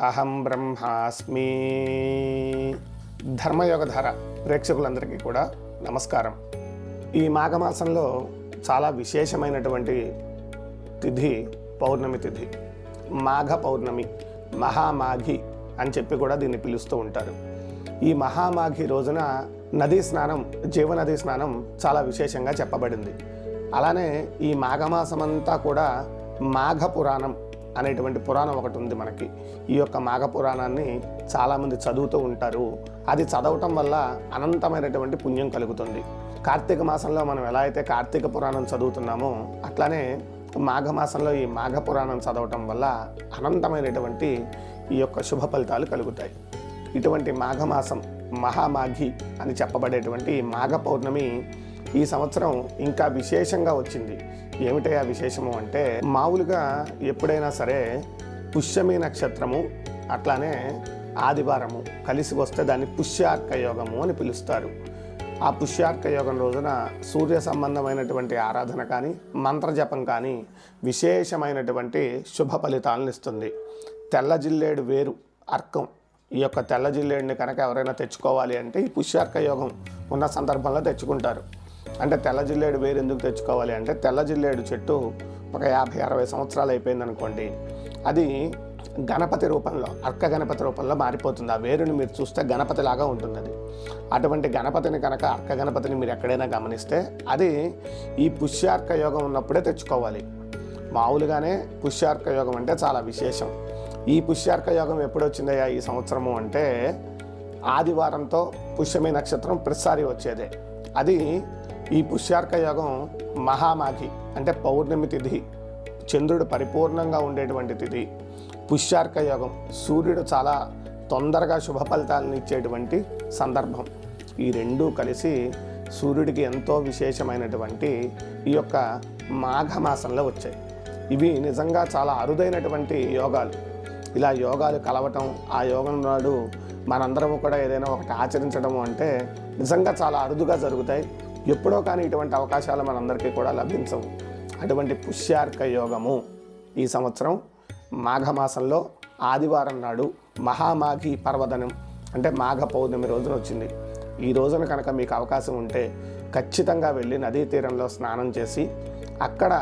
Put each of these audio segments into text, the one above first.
అహం బ్రహ్మాస్మి. ధర్మయోగధార ప్రేక్షకులందరికీ కూడా నమస్కారం. ఈ మాఘమాసంలో చాలా విశేషమైనటువంటి తిథి పౌర్ణమి తిథి. మాఘ పౌర్ణమి మహామాఘి అని చెప్పి కూడా దీన్ని పిలుస్తూ ఉంటారు. ఈ మహామాఘి రోజున నదీ స్నానం జీవనదీ స్నానం చాలా విశేషంగా చెప్పబడింది. అలానే ఈ మాఘమాసమంతా కూడా మాఘ పురాణం అనేటువంటి పురాణం ఒకటి ఉంది మనకి. ఈ యొక్క మాఘ పురాణాన్ని చాలామంది చదువుతూ ఉంటారు. అది చదవటం వల్ల అనంతమైనటువంటి పుణ్యం కలుగుతుంది. కార్తీక మాసంలో మనం ఎలా అయితే కార్తీక పురాణం చదువుతున్నామో అట్లానే మాఘమాసంలో ఈ మాఘ పురాణం చదవటం వల్ల అనంతమైనటువంటి ఈ యొక్క శుభ ఫలితాలు కలుగుతాయి. ఇటువంటి మాఘమాసం మహామాఘి అని చెప్పబడేటువంటి ఈ మాఘ పౌర్ణమి ఈ సంవత్సరం ఇంకా విశేషంగా వచ్చింది. ఏమిటయా విశేషము అంటే మామూలుగా ఎప్పుడైనా సరే పుష్యమి నక్షత్రము అట్లానే ఆదివారము కలిసి వస్తే దాన్ని పుష్యార్క యోగము అని పిలుస్తారు. ఆ పుష్యార్క యోగం రోజున సూర్య సంబంధమైనటువంటి ఆరాధన కానీ మంత్రజపం కానీ విశేషమైనటువంటి శుభ ఫలితాలను ఇస్తుంది. తెల్ల జిల్లేడు వేరు అర్కం. ఈ యొక్క తెల్ల జిల్లేడిని కనుక ఎవరైనా తెచ్చుకోవాలి అంటే ఈ పుష్యార్క యోగం ఉన్న సందర్భంలో తెచ్చుకుంటారు. అంటే తెల్ల జిల్లేడు వేరు ఎందుకు తెచ్చుకోవాలి అంటే తెల్ల జిల్లేడు చెట్టు ఒక యాభై అరవై సంవత్సరాలు అయిపోయింది అనుకోండి. అది గణపతి రూపంలో అర్క గణపతి రూపంలో మారిపోతుంది. ఆ వేరుని మీరు చూస్తే గణపతిలాగా ఉంటుంది అది అటువంటి గణపతిని కనుక అర్క గణపతిని మీరు ఎక్కడైనా గమనిస్తే అది ఈ పుష్యార్క యోగం ఉన్నప్పుడే తెచ్చుకోవాలి. మామూలుగానే పుష్యార్క యోగం అంటే చాలా విశేషం. ఈ పుష్యార్క యోగం ఎప్పుడు వచ్చిందయ్యా ఈ సంవత్సరము అంటే ఆదివారంతో పుష్యమి నక్షత్రం ప్రతిసారి వచ్చేదే. అది ఈ పుష్యార్క యోగం మహామాఘి అంటే పౌర్ణమి తిథి చంద్రుడు పరిపూర్ణంగా ఉండేటువంటి తిథి. పుష్యార్క యోగం సూర్యుడు చాలా తొందరగా శుభ ఫలితాలను ఇచ్చేటువంటి సందర్భం. ఈ రెండూ కలిసి సూర్యుడికి ఎంతో విశేషమైనటువంటి ఈ యొక్క మాఘమాసంలో వచ్చాయి. ఇవి నిజంగా చాలా అరుదైనటువంటి యోగాలు. ఇలా యోగాలు కలవటం ఆ యోగం నాడు మనందరము కూడా ఏదైనా ఒకటి ఆచరించడం అంటే నిజంగా చాలా అరుదుగా జరుగుతాయి. ఎప్పుడో కానీ ఇటువంటి అవకాశాలు మనందరికీ కూడా లభించవు. అటువంటి పుష్యార్క యోగము ఈ సంవత్సరం మాఘమాసంలో ఆదివారం నాడు మహామాఘి పర్వదనం అంటే మాఘ పౌర్ణమి రోజున వచ్చింది. ఈ రోజున కనుక మీకు అవకాశం ఉంటే ఖచ్చితంగా వెళ్ళి నదీ తీరంలో స్నానం చేసి అక్కడ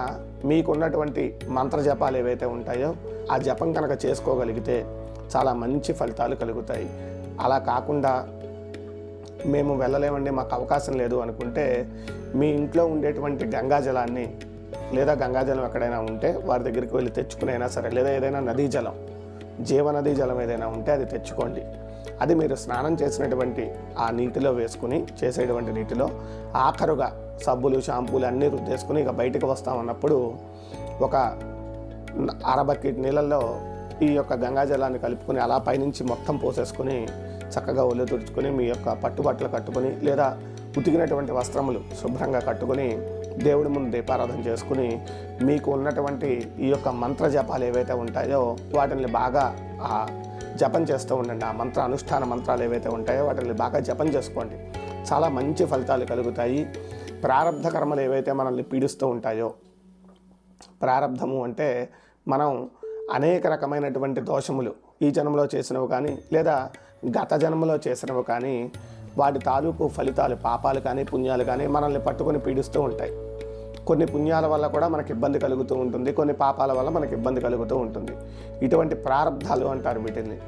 మీకున్నటువంటి మంత్ర జపాలు ఏవైతే ఉంటాయో ఆ జపం కనుక చేసుకోగలిగితే చాలా మంచి ఫలితాలు కలుగుతాయి. అలా కాకుండా మేము వెళ్ళలేమండి మాకు అవకాశం లేదు అనుకుంటే మీ ఇంట్లో ఉండేటువంటి గంగాజలాన్ని లేదా గంగాజలం ఎక్కడైనా ఉంటే వారి దగ్గరికి వెళ్ళి తెచ్చుకునైనా సరే లేదా ఏదైనా నదీ జలం జీవనదీ జలం ఏదైనా ఉంటే అది తెచ్చుకోండి. అది మీరు స్నానం చేసినటువంటి ఆ నీటిలో వేసుకుని చేసేటువంటి నీటిలో ఆఖరుగా సబ్బులు షాంపూలు అన్నీ రుద్దేసుకుని ఇక బయటకు వస్తామన్నప్పుడు ఒక అర బకెట్ నీళ్ళల్లో ఈ యొక్క గంగాజలాన్ని కలుపుకొని అలా పైనుంచి మొత్తం పోసేసుకుని చక్కగా ఒళ్ళు తుడుచుకొని మీ యొక్క పట్టుబట్టలు కట్టుకొని లేదా ఉతికినటువంటి వస్త్రములు శుభ్రంగా కట్టుకొని దేవుడి ముందు దీపారాధన చేసుకుని మీకు ఉన్నటువంటి ఈ యొక్క మంత్ర జపాలు ఏవైతే ఉంటాయో వాటిని బాగా ఆ జపం చేస్తూ ఉండండి. ఆ మంత్ర అనుష్ఠాన మంత్రాలు ఏవైతే ఉంటాయో వాటిని బాగా జపం చేసుకోండి. చాలా మంచి ఫలితాలు కలుగుతాయి. ప్రారంధ కర్మలు ఏవైతే మనల్ని పీడిస్తూ ఉంటాయో ప్రారంధము అంటే మనం అనేక రకమైనటువంటి దోషములు ఈ జన్మలో చేసినవి కానీ లేదా గత జన్మలో చేసినవి కానీ వాటి తాలూకు ఫలితాలు పాపాలు కానీ పుణ్యాలు కానీ మనల్ని పట్టుకొని పీడిస్తూ ఉంటాయి. కొన్ని పుణ్యాల వల్ల కూడా మనకి ఇబ్బంది కలుగుతూ ఉంటుంది. కొన్ని పాపాల వల్ల మనకి ఇబ్బంది కలుగుతూ ఉంటుంది. ఇటువంటి ప్రారంధాలు అంటారు వీటిని.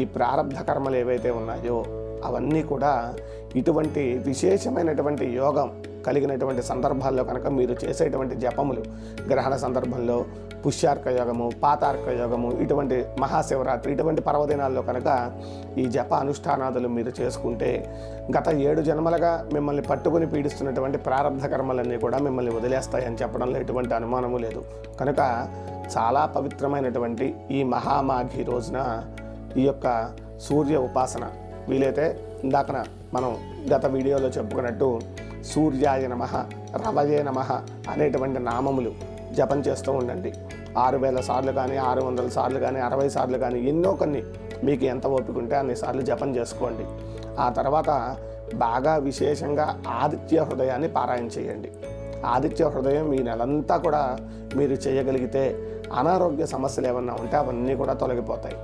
ఈ ప్రారంధ కర్మలు ఏవైతే ఉన్నాయో అవన్నీ కూడా ఇటువంటి విశేషమైనటువంటి యోగం కలిగినటువంటి సందర్భాల్లో కనుక మీరు చేసేటువంటి జపములు గ్రహణ సందర్భంలో పుష్యార్క యోగము పాతార్క యోగము ఇటువంటి మహాశివరాత్రి ఇటువంటి పర్వదినాల్లో కనుక ఈ జప అనుష్ఠానాదులు మీరు చేసుకుంటే గత ఏడు జన్మలుగా మిమ్మల్ని పట్టుకుని పీడిస్తున్నటువంటి ప్రారంభ కర్మలన్నీ కూడా మిమ్మల్ని వదిలేస్తాయని చెప్పడంలో ఎటువంటి అనుమానము లేదు. కనుక చాలా పవిత్రమైనటువంటి ఈ మహామాఘి రోజున ఈ యొక్క సూర్య ఉపాసన వీలైతే ఇందాకన మనం గత వీడియోలో చెప్పుకున్నట్టు సూర్యాయ నమ రవయే నమ అనేటువంటి నామములు జపం చేస్తూ ఉండండి. ఆరు వేల సార్లు కానీ ఆరు వందల సార్లు కానీ అరవై సార్లు కానీ ఎన్నో కొన్ని మీకు ఎంత ఓపిక ఉంటే అన్ని సార్లు జపం చేసుకోండి. ఆ తర్వాత బాగా విశేషంగా ఆదిత్య హృదయాన్ని పారాయణ చేయండి. ఆదిత్య హృదయం ఈ నెలంతా కూడా మీరు చేయగలిగితే అనారోగ్య సమస్యలు ఏమన్నా ఉంటే అవన్నీ కూడా తొలగిపోతాయి.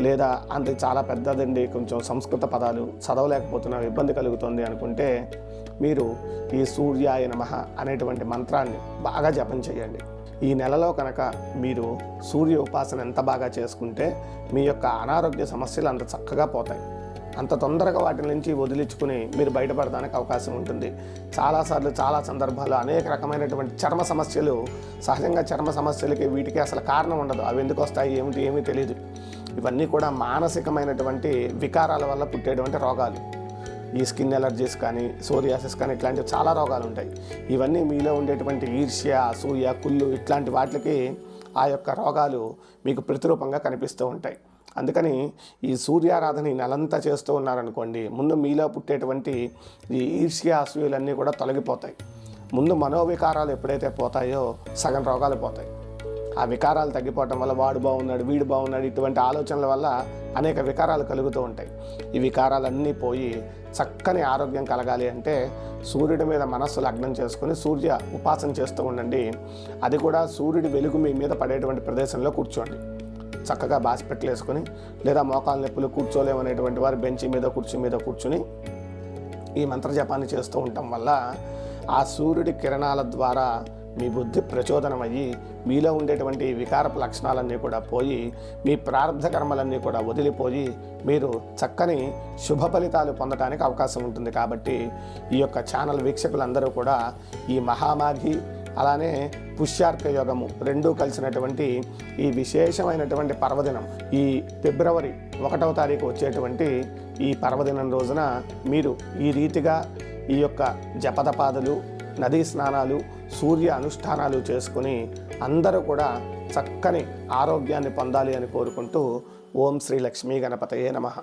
లేదా అంత చాలా పెద్దదండి కొంచెం సంస్కృత పదాలు చదవలేకపోతున్నాం ఇబ్బంది కలుగుతుంది అనుకుంటే మీరు ఈ సూర్యాయ నమః అనేటువంటి మంత్రాన్ని బాగా జపం చేయండి. ఈ నెలలో కనుక మీరు సూర్య ఉపాసన ఎంత బాగా చేసుకుంటే మీ యొక్క అనారోగ్య సమస్యలు అంత చక్కగా పోతాయి. అంత తొందరగా వాటి నుంచి వదిలించుకుని మీరు బయటపడడానికి అవకాశం ఉంటుంది. చాలాసార్లు చాలా సందర్భాల్లో అనేక రకమైనటువంటి చర్మ సమస్యలు సహజంగా చర్మ సమస్యలకి వీటికి అసలు కారణం ఉండదు. అవి ఎందుకు వస్తాయి ఏమిటి ఏమీ తెలియదు ఇవన్నీ కూడా మానసికమైనటువంటి వికారాల వల్ల పుట్టేటువంటి రోగాలు. ఈ స్కిన్ ఎలర్జీస్ కానీ సోరియాసిస్ కానీ ఇట్లాంటి చాలా రోగాలు ఉంటాయి ఇవన్నీ మీలో ఉండేటువంటి ఈర్ష్య అసూయ కుళ్ళు ఇట్లాంటి వాటికి ఆ యొక్క రోగాలు మీకు ప్రతిరూపంగా కనిపిస్తూ ఉంటాయి. అందుకని ఈ సూర్యారాధన ఈ నెలంతా చేస్తూ ఉన్నారనుకోండి ముందు మీలో పుట్టేటువంటి ఈ ఈర్ష్య అసూయలన్నీ కూడా తొలగిపోతాయి. ముందు మనోవికారాలు ఎప్పుడైతే పోతాయో సగం రోగాలు పోతాయి. ఆ వికారాలు తగ్గిపోవటం వల్ల వాడు బాగున్నాడు వీడు బాగున్నాడు ఇటువంటి ఆలోచనల వల్ల అనేక వికారాలు కలుగుతూ ఉంటాయి. ఈ వికారాలన్నీ పోయి చక్కని ఆరోగ్యం కలగాలి అంటే సూర్యుడి మీద మనస్సు లగ్నం చేసుకుని సూర్య ఉపాసన చేస్తూ ఉండండి. అది కూడా సూర్యుడి వెలుగు మీ మీద పడేటువంటి ప్రదేశంలో కూర్చోండి. చక్కగా బాస్పెట్లు వేసుకొని లేదా మోకాలు నొప్పులు కూర్చోలేమనేటువంటి వారు బెంచ్ మీద కుర్చీ మీద కూర్చుని ఈ మంత్రజపాన్ని చేస్తూ ఉండటం వల్ల ఆ సూర్యుడి కిరణాల ద్వారా మీ బుద్ధి ప్రచోదనమయ్యి మీలో ఉండేటువంటి వికారపు లక్షణాలన్నీ కూడా పోయి మీ ప్రారంభ కర్మలన్నీ కూడా వదిలిపోయి మీరు చక్కని శుభ ఫలితాలు పొందడానికి అవకాశం ఉంటుంది కాబట్టి ఈ యొక్క ఛానల్ వీక్షకులందరూ కూడా ఈ మహామాఘి అలానే పుష్యార్క యోగము రెండూ కలిసినటువంటి ఈ విశేషమైనటువంటి పర్వదినం ఈ ఫిబ్రవరి ఒకటవ తారీఖు వచ్చేటువంటి ఈ పర్వదినం రోజున మీరు ఈ రీతిగా ఈ యొక్క జపతపాదులు నదీ స్నానాలు సూర్య అనుష్ఠానాలు చేసుకుని అందరూ కూడా చక్కని ఆరోగ్యాన్ని పొందాలి అని కోరుకుంటూ ఓం శ్రీ లక్ష్మీ గణపతయే నమః.